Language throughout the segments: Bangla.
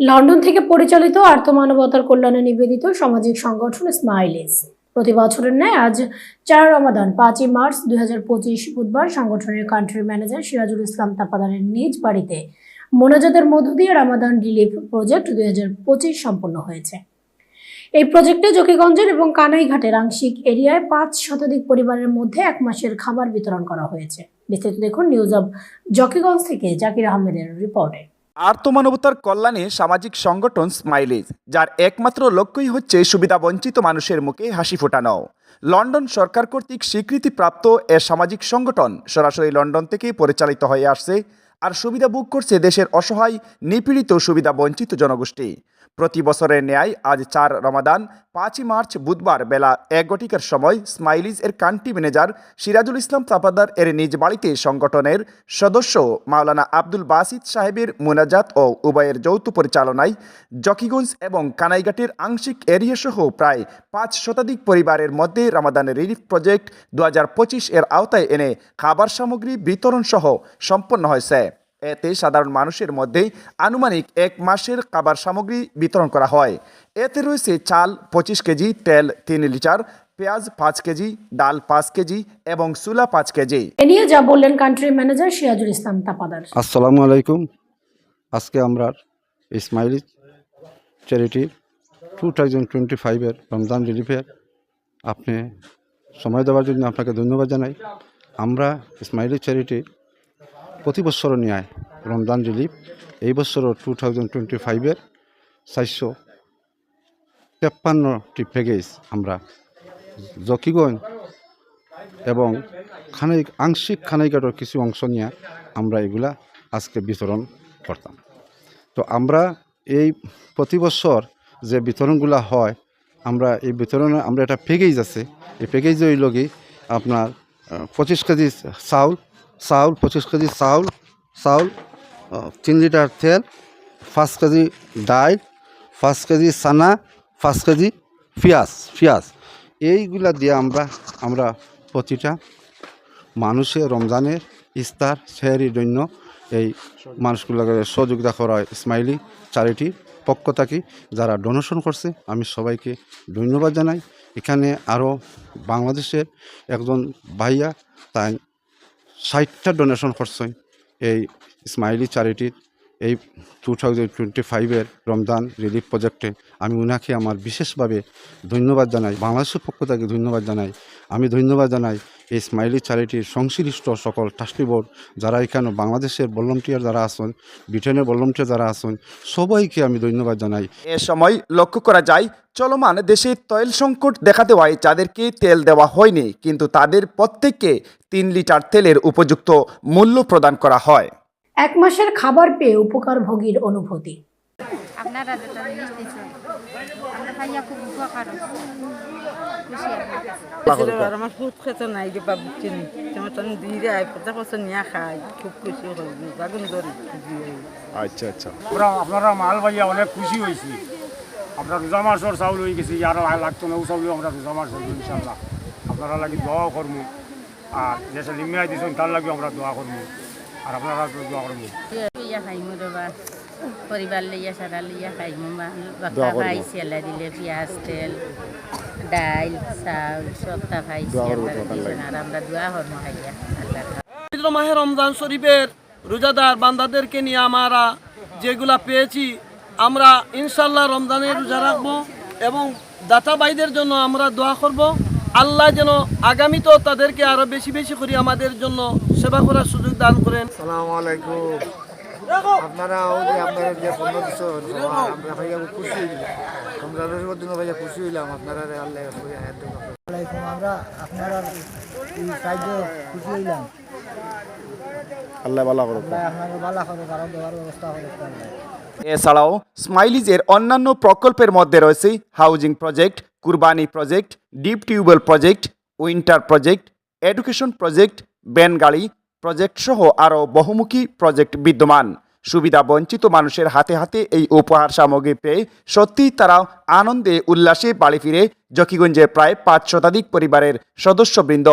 লন্ডন থেকে পরিচালিত আর্থমানবতার কল্যাণে নিবেদিত সামাজিক সংগঠন স্মাইলিজ প্রতি বছরের ন্যায় আজ চার রমাদান, পাঁচই মার্চ দুই বুধবার সংগঠনের কান্ট্রি ম্যানেজার সিরাজুল ইসলাম তাপাদানের নিজ বাড়িতে মোনাজাতের মধ্য দিয়ে রামাদান রিলিফ প্রজেক্ট দুই হাজার পঁচিশ সম্পন্ন হয়েছে। এই প্রজেক্টে জকিগঞ্জের এবং কানাইঘাটের আংশিক এরিয়ায় পাঁচ শতাধিক পরিবারের মধ্যে এক মাসের খাবার বিতরণ করা হয়েছে। বিস্তারিত দেখুন নিউজ অব জকিগঞ্জ থেকে জাকির আহমেদের রিপোর্টে আর্তমানবতার কল্যাণে সামাজিক সংগঠন স্মাইলেজ, যার একমাত্র লক্ষ্যই হচ্ছে সুবিধাবঞ্চিত মানুষের মুখে হাসি ফোটানো। লন্ডন সরকার কর্তৃক স্বীকৃতিপ্রাপ্ত এ সামাজিক সংগঠন সরাসরি লন্ডন থেকে পরিচালিত হয়ে আসছে আর সুবিধা বুক করছে দেশের অসহায়, নিপীড়িত, সুবিধা বঞ্চিত জনগোষ্ঠী। প্রতি বছরের ন্যায় আজ চার রমাদান, পাঁচই মার্চ বুধবার বেলা এক ঘটিকার সময় স্মাইলিজ এর কান্ট্রি ম্যানেজার সিরাজুল ইসলাম তাপাদার এর নিজ বাড়িতে সংগঠনের সদস্য মাওলানা আব্দুল বাসিদ সাহেবের মোনাজাত ও উভয়ের যৌথ পরিচালনায় জকিগঞ্জ এবং কানাইঘাটের আংশিক এরিয়া সহ প্রায় পাঁচ শতাধিক পরিবারের মধ্যে রামাদান রিলিফ প্রজেক্ট দু হাজার পঁচিশ এর আওতায় এনে খাবার সামগ্রী বিতরণ সহ সম্পন্ন হয়েছে। এতে সাধারণ মানুষের মধ্যে আনুমানিক এক মাসের খাবার সামগ্রী বিতরণ করা হয়। এতে রয়েছে চাল পঁচিশ কেজি তেল তিন লিটার পেঁয়াজ পাঁচ কেজি ডাল পাঁচ কেজি এবং সুলা পাঁচ কেজি। এ নিয়ে যা বললেন কান্ট্রি ম্যানেজার সিরাজুল ইসলাম তাপাদার। আসসালামু আলাইকুম। আজকে আমরা Ismaili charity two thousand twenty ফাইভের রমজান রিলিফের আপনি সময় দেওয়ার জন্য আপনাকে ধন্যবাদ জানাই। আমরা ইসমাইলি চ্যারিটি প্রতি বছর ন্যায় রমজান রিলিফ এই বছরও টু থাউজেন্ড টোয়েন্টি ফাইভের চারশো তেপ্পান্নটি প্যাকেজ আমরা জকিগঞ্জ এবং খানাই আংশিক খানাইঘাটের কিছু অংশ নিয়ে আমরা এগুলা আজকে বিতরণ করতাম। তো আমরা এই প্রতি বছর যে বিতরণগুলা হয়, আমরা এই বিতরণে আমরা একটা প্যাকেজ আছে। এই প্যাকেজ হইল কি আপনার পঁচিশ কেজি চাউল চাউল, পঁচিশ কেজি চাউল চাউল তিন লিটার তেল, পাঁচ কেজি ডাল পাঁচ কেজি চানা, পাঁচ কেজি পেঁয়াজ পেঁয়াজ। এইগুলা দিয়ে আমরা আমরা প্রতিটা মানুষের রমজানের ইস্তার সেহারির জন্য এই মানুষগুলোকে সহযোগিতা করা হয়। স্মাইলি চ্যারিটির পক্ষ থাকি যারা ডোনেশন করছে, আমি সবাইকে ধন্যবাদ জানাই। এখানে আরও বাংলাদেশের একজন ভাইয়া, তাই ষাটটা ডোনেশন করছেন এই স্মাইলি চ্যারিটির এই টু থাউজেন্ড টোয়েন্টি ফাইভের রমজান রিলিফ প্রজেক্টে আমি উনাকে আমার বিশেষভাবে ধন্যবাদ জানাই, বাংলাদেশের পক্ষ থেকে ধন্যবাদ জানাই। আমি ধন্যবাদ জানাই এই স্মাইলি চ্যারিটির সংশ্লিষ্ট সকল ট্রাস্টি বোর্ড যারা এখানে বাংলাদেশের ভলেন্টিয়ার যারা আছেন ব্রিটেনের ভলেন্টিয়ার যারা আছেন, সবাইকে আমি ধন্যবাদ জানাই। এ সময় লক্ষ্য করা যায়, চলমান দেশে তৈল সংকট দেখা দেওয়ায় যাদেরকে তেল দেওয়া হয়নি, কিন্তু তাদের প্রত্যেককে তিন লিটার তেলের উপযুক্ত মূল্য প্রদান করা হয়। এক মাসের খাবার পেয়ে উপকারভোগীর অনুভূতি। আপনারা যেটা জিনিস দিচ্ছেন আমরা খাইয়া খুব উপকার আমার খুব খেতে নাই যে বাবু চিনি। তোমার তো দিয়ে দেয় পচা পচা নিয়ে খাই খুব খুশি হই। বাগুন ধরি আচ্ছা আচ্ছা। আমরা আপনারা মাল পাইয়া অনেক খুশি হয়েছি আমরা রোজা মাসর চাউল হয়ে গেছি। আর লাগতো না ও চাউলেও আমরা রোজা মাস হইব ইনশাল্লাহ আপনারা লাগি দোয়াও করব আর যে লিমিয়াই দিয়েছেন তার লাগি আমরা দোয়া করব আর আপনারা দোয়া করব লইয়া খাইমু রবা পরিবার লইয়া সারা লইয়া খাইমু ভাই সেলা দিলে পেঁয়াজ তেল ডাইল চাউল সবটা দিছেন আর আমরা দোয়া হরমু খাইয়া আল্লাহ মাহে রমজান শরীফের রোজাদার বান্দাদেরকে নিয়ে আমরা যেগুলা পেয়েছি আমরা ইনশাল্লাহ রমজানের রোজা রাখব এবং দাতা ভাইদের জন্য আমরা দোয়া করব। আল্লাহ যেন আগামীতেও তাদেরকে আরও বেশি বেশি করে আমাদের জন্য সেবা করার সুযোগ দান করেন। সালামু আলাইকুম। আপনারা ও যে আপনারা যে আমরা ভাইয়া খুশি হইলাম। আমরা ভাইয়া খুশি হইলাম আপনারা আল্লাহ আলাইকুম আমরা আপনারা সাহায্য খুশি হইলাম। আল্লাহ ভালো করুক। ভালো করে কারণ দেওয়ার ব্যবস্থা করে এছাড়াও স্মাইলিজের অন্যান্য প্রকল্পের মধ্যে রয়েছে হাউজিং প্রজেক্ট কুরবানি project deep tubewell project winter project education project van গাড়ি প্রজেক্ট সহ আরও বহুমুখী প্রজেক্ট বিদ্যমান। সুবিধা বঞ্চিত মানুষের হাতে হাতে এই উপহার সামগ্রী পেয়ে সত্যিই তারা আনন্দে, উল্লাসে বাড়ি ফিরে জকিগঞ্জের প্রায় পাঁচ শতাধিক পরিবারের সদস্যবৃন্দ।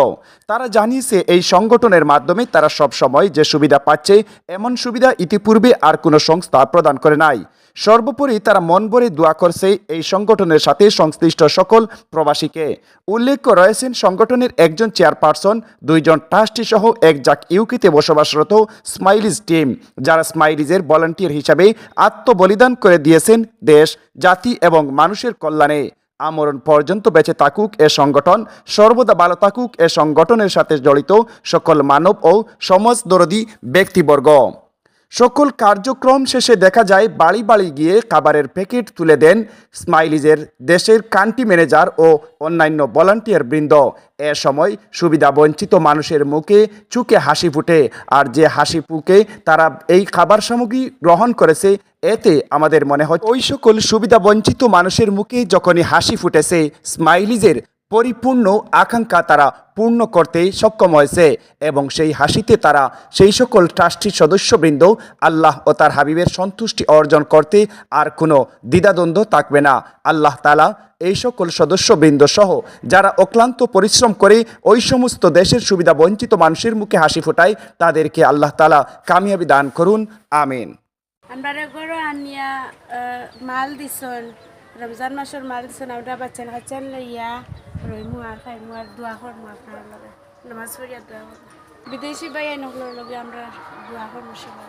তারা জানিয়েছে, এই সংগঠনের মাধ্যমে তারা সব সময় যে সুবিধা পাচ্ছে, এমন সুবিধা ইতিপূর্বে আর কোনো সংস্থা প্রদান করে নাই। সর্বোপরি তারা মন ভরে দোয়া করছে এই সংগঠনের সাথে সংশ্লিষ্ট সকল প্রবাসীকে। উল্লেখ্য, রয়েছেন সংগঠনের একজন চেয়ারপারসন, দুইজন ট্রাস্টি সহ এক জাক ইউকিতে বসবাসরত স্মাইলিজ টিম, যারা স্মাইলিজের ভলান্টিয়ার হিসাবে আত্মবলিদান করে দিয়েছেন দেশ, জাতি এবং মানুষের কল্যাণে। আমরণ পর্যন্ত বেঁচে থাকুক এ সংগঠন, সর্বদা ভালো থাকুক এ সংগঠনের সাথে জড়িত সকল মানব ও সমাজদরদী ব্যক্তিবর্গ। সকল কার্যক্রম শেষে দেখা যায় বাড়ি বাড়ি গিয়ে খাবারের প্যাকেট তুলে দেন স্মাইলিজের দেশের কান্ট্রি ম্যানেজার ও অন্যান্য ভলান্টিয়ার বৃন্দ। এ সময় সুবিধা বঞ্চিত মানুষের মুখে চুকে হাসি ফুটে, আর যে হাসি ফুকে তারা এই খাবার সামগ্রী গ্রহণ করেছে, এতে আমাদের মনে হয় ওই সকল সুবিধা বঞ্চিত মানুষের মুখে যখনই হাসি ফুটেছে, স্মাইলিজের পরিপূর্ণ আকাঙ্ক্ষা তারা পূর্ণ করতে সক্ষম হয়েছে এবং সেই হাসিতে তারা সেই সকল ট্রাস্টির সদস্যবৃন্দ, আল্লাহ ও তার হাবিবের সন্তুষ্টি অর্জন করতে আর কোনো দ্বিধাদ্বন্দ্ব থাকবে না। আল্লাহ তালা এই সকল সদস্যবৃন্দ সহ যারা অক্লান্ত পরিশ্রম করে ওই সমস্ত দেশের সুবিধা বঞ্চিত মানুষের মুখে হাসি ফোটায়, তাদেরকে আল্লাহ তালা কামিয়াবি দান করুন। আমিন। রমজান মাসের মাল লইয়া রইমু আর খাইমু আর দোয়া লগে নামাজ পড়িয়া দোয়া করমু বিদেশি ভাই নগলোর লগে আমরা দোয়া করব সবাই